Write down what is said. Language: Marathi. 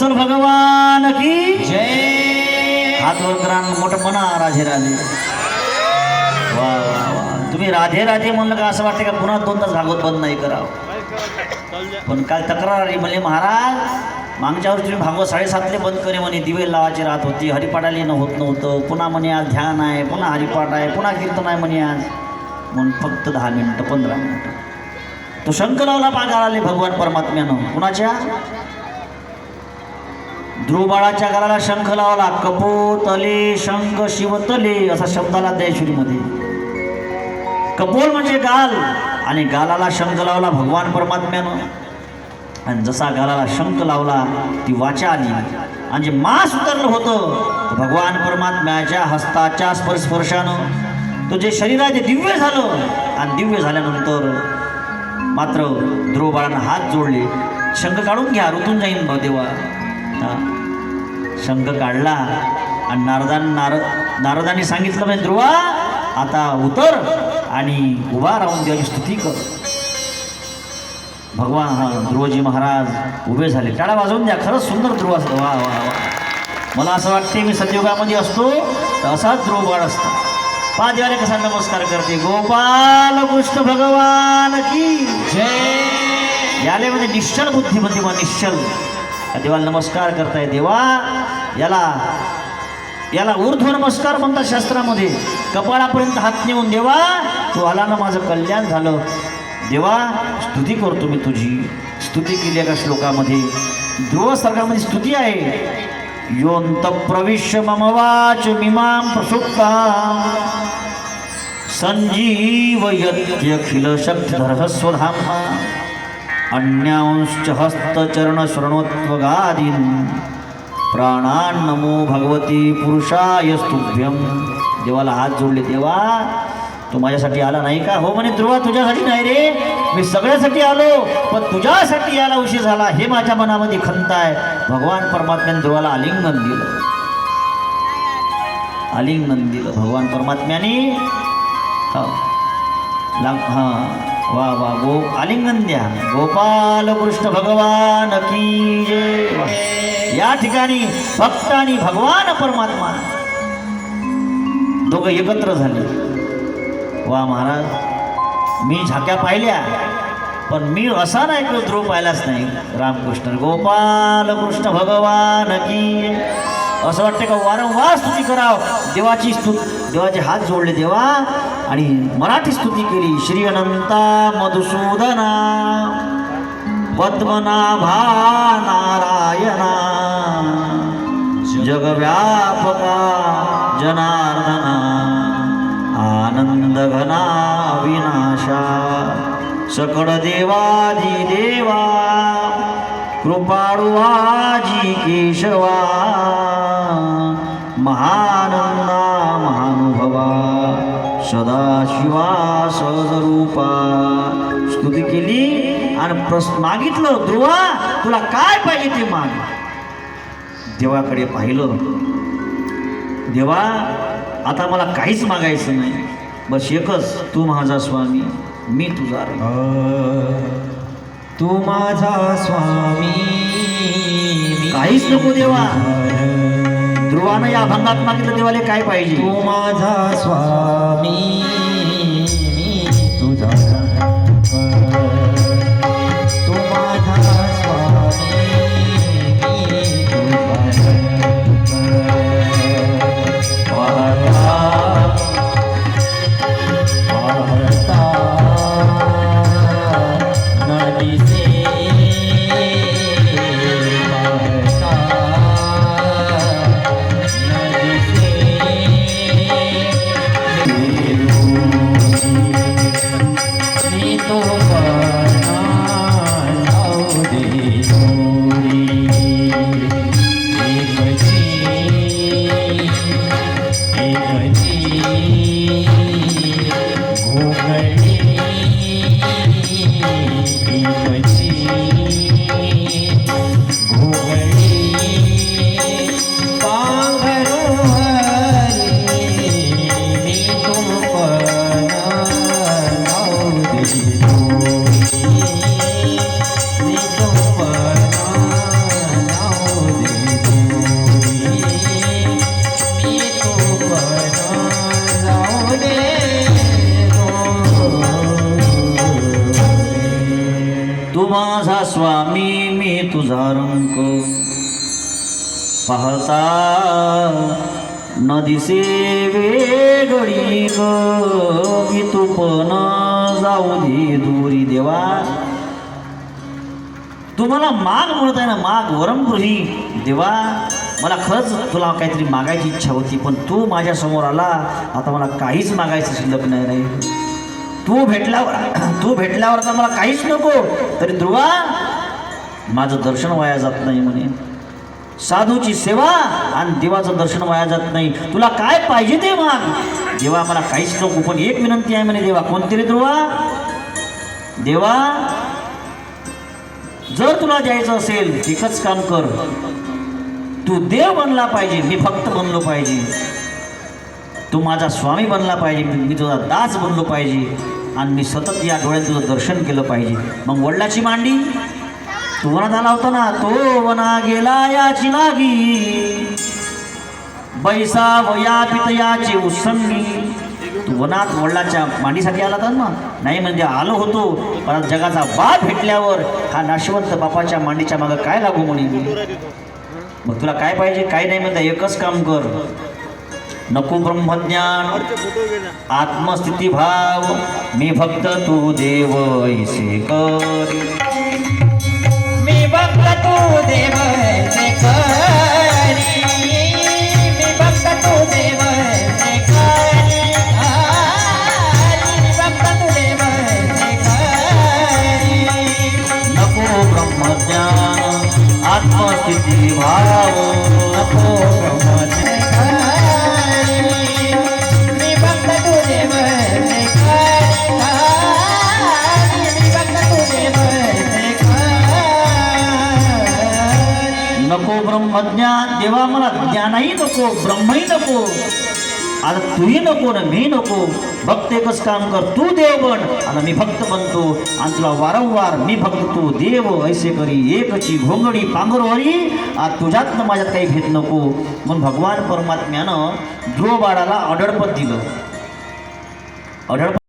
वत्सल भगवान की जय. हात वर करा मोठं म्हणा राधे राधे. वा वा वा. तुम्ही राधे राधे म्हणलं का असं वाटतं का पुन्हा दोन तास भागवत बंद नाही करावं? पण काल तक्रार आली म्हणजे महाराज मागच्या वर्षी तुम्ही भागवत साडेसातले बंद करे म्हणे दिवे लावायची राहत होती हरिपाठाली न होत नव्हतं. पुन्हा म्हणे आज ध्यान आहे पुन्हा हरिपाठ आहे पुन्हा कीर्तन आहे म्हणे आज. म्हणून फक्त दहा मिनटं पंधरा मिनटं. तो शंख लावला पागार आले भगवान परमात्म्यानं. कुणाच्या? ध्रुवबाळाच्या गालाला शंख लावला. कपोतले शंख शिवतले असा शब्दाला द्यायश्वरीमध्ये कपोल म्हणजे गाल. आणि गालाला शंख लावला भगवान परमात्म्यानं. आणि जसा गालाला शंख लावला ती वाचा आली. आणि जे मास उतरलं होतं भगवान परमात्म्याच्या हस्ताच्या स्पर्श स्पर्शानं तो जे शरीर आहे ते दिव्य झालं आणि दिव्य झाल्यानंतर मात्र ध्रुवबाळानं हात जोडले. शंख काढून घ्या ऋतून जाईन भाऊ देवा शंख काढला आणि नारदान नार नारदांनी सांगितलं म्हणजे ध्रुवा आता उतर आणि उभा राहून देवाची स्तुती कर. भगवान ध्रुवजी महाराज उभे झाले. टाळा वाजवून द्या खरंच सुंदर ध्रुव असतो. वा वा वा. मला असं वाटते मी सतयुगामध्ये असतो तर असाच ध्रुव बाळ असतो. पा देवाने कसा नमस्कार करते. गोपाल कृष्ण भगवान की जय. याले म्हणजे निश्चल बुद्धिमती मग निश्चल. देवाला नमस्कार करताय. देवा याला याला ऊर्ध्व नमस्कार म्हणतात शास्त्रामध्ये. कपाळापर्यंत हात नेऊन देवा तू आला ना माझं कल्याण झालं. देवा स्तुती करतो मी तुझी. स्तुती केली एका श्लोकामध्ये. ध्रुव सर्गामध्ये स्तुती आहे. योंत प्रविश्य ममवाच मिमाम मिमां प्रसुप्ता। संजीवयत्यखिल शक्तिधर स्वधामा अन्यांश्च हस्तचरणशृणोत्वगादीन् प्राणान्नमो भगवती पुरुषाय स्तुभ्यम देवाला हात जोडले देवा तू माझ्यासाठी आला नाही का? हो म्हणे ध्रुवा तुझ्यासाठी नाही रे. मी सगळ्यासाठी आलो पण तुझ्यासाठी याला उशीर झाला. हे माझ्या मनामध्ये खंत आहे. भगवान परमात्म्याने ध्रुवाला आलिंगन दिलं. आलिंगन दिलं. भगवान परमात्म्याने हो हां. वा वा गो आलिंगन द्या. गोपाल कृष्ण भगवान की जय. या ठिकाणी भक्त आणि भगवान परमात्मा. दोघं एकत्र झाले. वा महाराज मी झाक्या पाहिल्या पण मी असा नाही की ध्रुव पाहिलाच नाही. रामकृष्ण गोपाल कृष्ण भगवान की असं वाटतं का वारंवार स्तुती करावं? देवाची स्तुती देवाचे हात जोडले देवा आणि मराठी स्तुती केली श्री अनंता मधुसूदना. पद्मनाभा नारायणा. जगव्यापका जनार्दना. आनंदघना विनाशा. सकळ देवादी देवा. कृपाळुवाजी केशवा. महानंदा महा सदाशिवा सहजरूपा. स्तुती केली आणि प्रस मागितलं ध्रुवा तुला काय पाहिजे ते माग. देवाकडे पाहिलं. देवा आता मला काहीच मागायचं नाही. बस एकच तू माझा स्वामी मी तुझा तू माझा स्वामी काहीच नको देवा. ध्रुवानं या अभंगात मागितलं देवाले काय पाहिजे? तू माझा स्वामी. माझा स्वामी मी तुझा रंग पाहता. न दिसे वेगळी ग मी तू पण जाऊ दे दोरी देवा. तुम्हाला माग म्हणत आहे ना माग वरमगृही देवा. मला खरंच तुला काहीतरी मागायची इच्छा होती पण तू माझ्यासमोर आला. आता मला काहीच मागायचं शिल्लक नाही तू भेटल्यावर तू भेटल्यावर तर मला काहीच नको. तरी ध्रुवा माझं दर्शन वाया जात नाही म्हणे. साधूची सेवा आणि देवाचं दर्शन वाया जात नाही. तुला काय पाहिजे ते माग. देवा मला काहीच नको पण एक विनंती आहे म्हणे देवा. कोणती रे ध्रुवा? देवा जर तुला द्यायचं असेल एकच काम कर. तू देव बनला पाहिजे मी फक्त बनलो पाहिजे. तू माझा स्वामी बनला पाहिजे मी तुझा दास बनलो पाहिजे. आणि मी सतत या डोळ्यात तुझं दर्शन केलं पाहिजे. मग वडिलाची मांडी? तू वनात आला होता ना तो वना गेला याची लागी. बैसा वया पितयाचे उसंगी तू वनात वडिलाच्या मांडीसाठी आला होता ना? नाही म्हणजे आलो होतो पण जगाचा बाप भेटल्यावर हा नाशवंत बापाच्या मांडीच्या मागं काय लागू म्हणे मग तुला काय पाहिजे काय नाही म्हणता एकच काम कर. नको ब्रह्मज्ञान आत्मस्थिती भाव मी भक्त तू देव ऐसे कर. मी भक्त तू देव से करी. मी भक्त तू देव से करी. मी भक्त तू देव से करी. नको ब्रह्मज्ञान आत्मस्थिती भाव ब्रह्मज्ञान देवा मला ज्ञानही नको ब्रह्मही नको आता तूही नको ना मी नको. भक्त एकच काम कर तू देव बन आता मी भक्त बनतो आणि तुला वारंवार मी भक्त तू देव. ऐसे करी एकची घोंगडी पांघरवरी आज तुझ्यात माझ्यात काही घेत नको. म्हणून भगवान परमात्म्यानं ध्रुव बाळाला ऑर्डरपत दिलं. ऑर्डर